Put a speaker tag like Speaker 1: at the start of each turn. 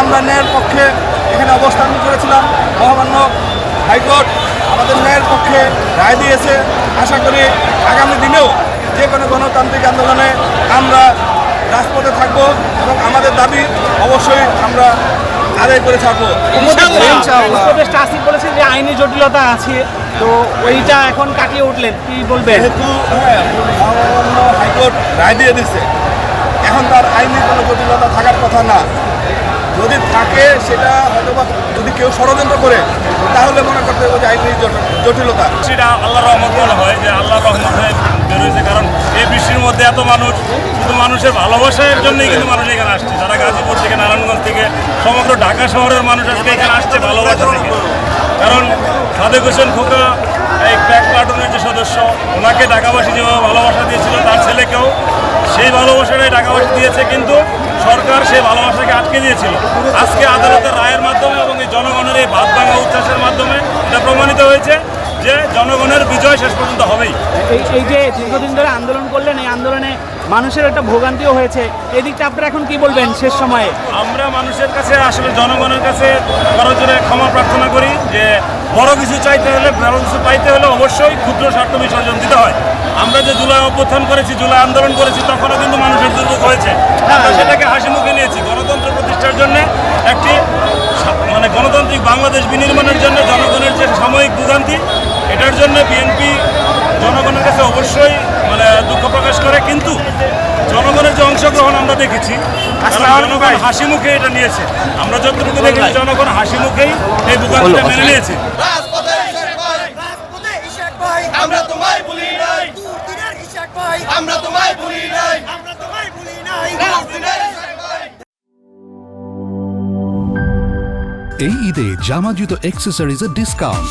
Speaker 1: আমরা ন্যায়ের পক্ষে এখানে অবস্থান করেছিলাম। মহামান্য হাইকোর্ট আমাদের ন্যায়ের পক্ষে রায় দিয়েছে। আশা করি আগামী দিনেও যে কোনো গণতান্ত্রিক আন্দোলনে আমরা রাজপথে থাকব এবং আমাদের দাবি অবশ্যই আমরা আদায় করে থাকব ইনশাআল্লাহ।
Speaker 2: আসিফ বলেছেন যে আইনি জটিলতা আছে তো ওইটা এখন কাটিয়ে উঠলেন। কি বলবেন?
Speaker 1: যেহেতু হ্যাঁ মহামান্য হাইকোর্ট রায় দিয়ে দিচ্ছে এখন তার আইনি কোনো জটিলতা থাকার কথা না। যদি থাকে সেটা হয়তো যদি কেউ ষড়যন্ত্র করে, তাহলে মনে করতে হবে যে আইনি জট- জটিলতা।
Speaker 3: সেটা আল্লাহ রহমত মনে হয় যে আল্লাহ রহমত হয়ে বেরোয়েছে, কারণ এই বৃষ্টির মধ্যে এত মানুষ, শুধু মানুষের ভালোবাসার জন্যই কিন্তু মানুষ এখানে আসছে। যারা গাজীপুর থেকে, নারায়ণগঞ্জ থেকে, সমগ্র ঢাকা শহরের মানুষ আজকে এখানে আসছে ভালোবাসা থেকে। কারণ সাদেক হোসেন খোকা, এই প্যাক প্লাটুনের যে সদস্য, ওনাকে ঢাকাবাসী যেভাবে ভালোবাসা দিয়েছিল, তার ছেলেকেও সেই ভালোবাসাটাই ঢাকাবাসী দিয়েছে কিন্তু সরকার সেই ভালোবাসাকে আটকে দিয়েছিল। আজকে আদালতের রায়ের মাধ্যমে এবং এই জনগণের এই ভাত ভাঙা উচ্ছ্বাসের মাধ্যমে এটা প্রমাণিত হয়েছে যে জনগণের বিজয় শেষ পর্যন্ত হবেই।
Speaker 2: এই এই যে দীর্ঘদিন ধরে আন্দোলন করলেন এই আন্দোলনে মানুষের একটা ভোগান্তিও হয়েছে। এই দিকটা আপনারা এখন কি বলবেন শেষ সময়ে?
Speaker 3: আমরা মানুষের কাছে আসলে জনগণের কাছে করজোরে ক্ষমা প্রার্থনা করি যে বড় কিছু চাইতে হলে বড় কিছু পাইতে হলে অবশ্যই ক্ষুদ্র স্বার্থ বিসর্জন দিতে হয়। আমরা যে জুলাই অভ্যুত্থান করেছি জুলাই আন্দোলন করেছি তখনও কিন্তু মানুষের দুর্ভোগ হয়েছে। আমরা সেটাকে হাসি মুখে নিয়েছি। গণতন্ত্র প্রতিষ্ঠার জন্য একটি মানে গণতান্ত্রিক বাংলাদেশ বিনির্মাণের জন্য জনগণের যে সাময়িক ভোগান্তি এটার জন্য বিএনপি জনগণের কাছে অবশ্যই মানে দুঃখ প্রকাশ করে। কিন্তু জনগণের যে অংশগ্রহণ আমরা দেখেছি তারা জনগণ হাসি মুখে এটা নিয়েছে। আমরা যতটুকু দেখেছি জনগণ হাসি মুখেই এই ভোগান্তিটা মেনে নিয়েছে।
Speaker 4: আমরা তোমায়
Speaker 5: দুর্দিনের ভাই
Speaker 4: আমরা তোমায় ভুলি নাই।
Speaker 5: আমরা তোমায় ভুলি নাই।
Speaker 6: এই ঈদে জামা জুতো অ্যাক্সেসরিজের ডিসকাউন্ট